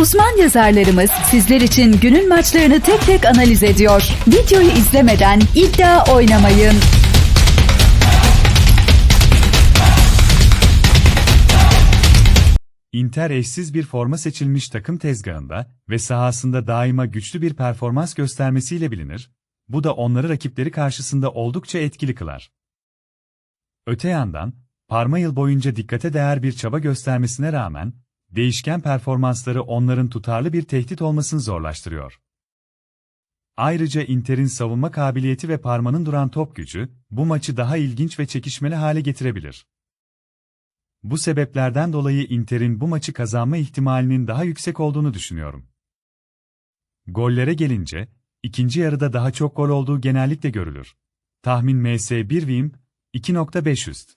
Uzman yazarlarımız sizler için günün maçlarını tek tek analiz ediyor. Videoyu izlemeden iddia oynamayın. Inter eşsiz bir forma seçilmiş takım tezgahında ve sahasında daima güçlü bir performans göstermesiyle bilinir, bu da onları rakipleri karşısında oldukça etkili kılar. Öte yandan, Parma yıl boyunca dikkate değer bir çaba göstermesine rağmen, değişken performansları onların tutarlı bir tehdit olmasını zorlaştırıyor. Ayrıca Inter'in savunma kabiliyeti ve Parma'nın duran top gücü, bu maçı daha ilginç ve çekişmeli hale getirebilir. Bu sebeplerden dolayı Inter'in bu maçı kazanma ihtimalinin daha yüksek olduğunu düşünüyorum. Gollere gelince, ikinci yarıda daha çok gol olduğu genellikle görülür. Tahmin MS1 Vim, 2.5 üst.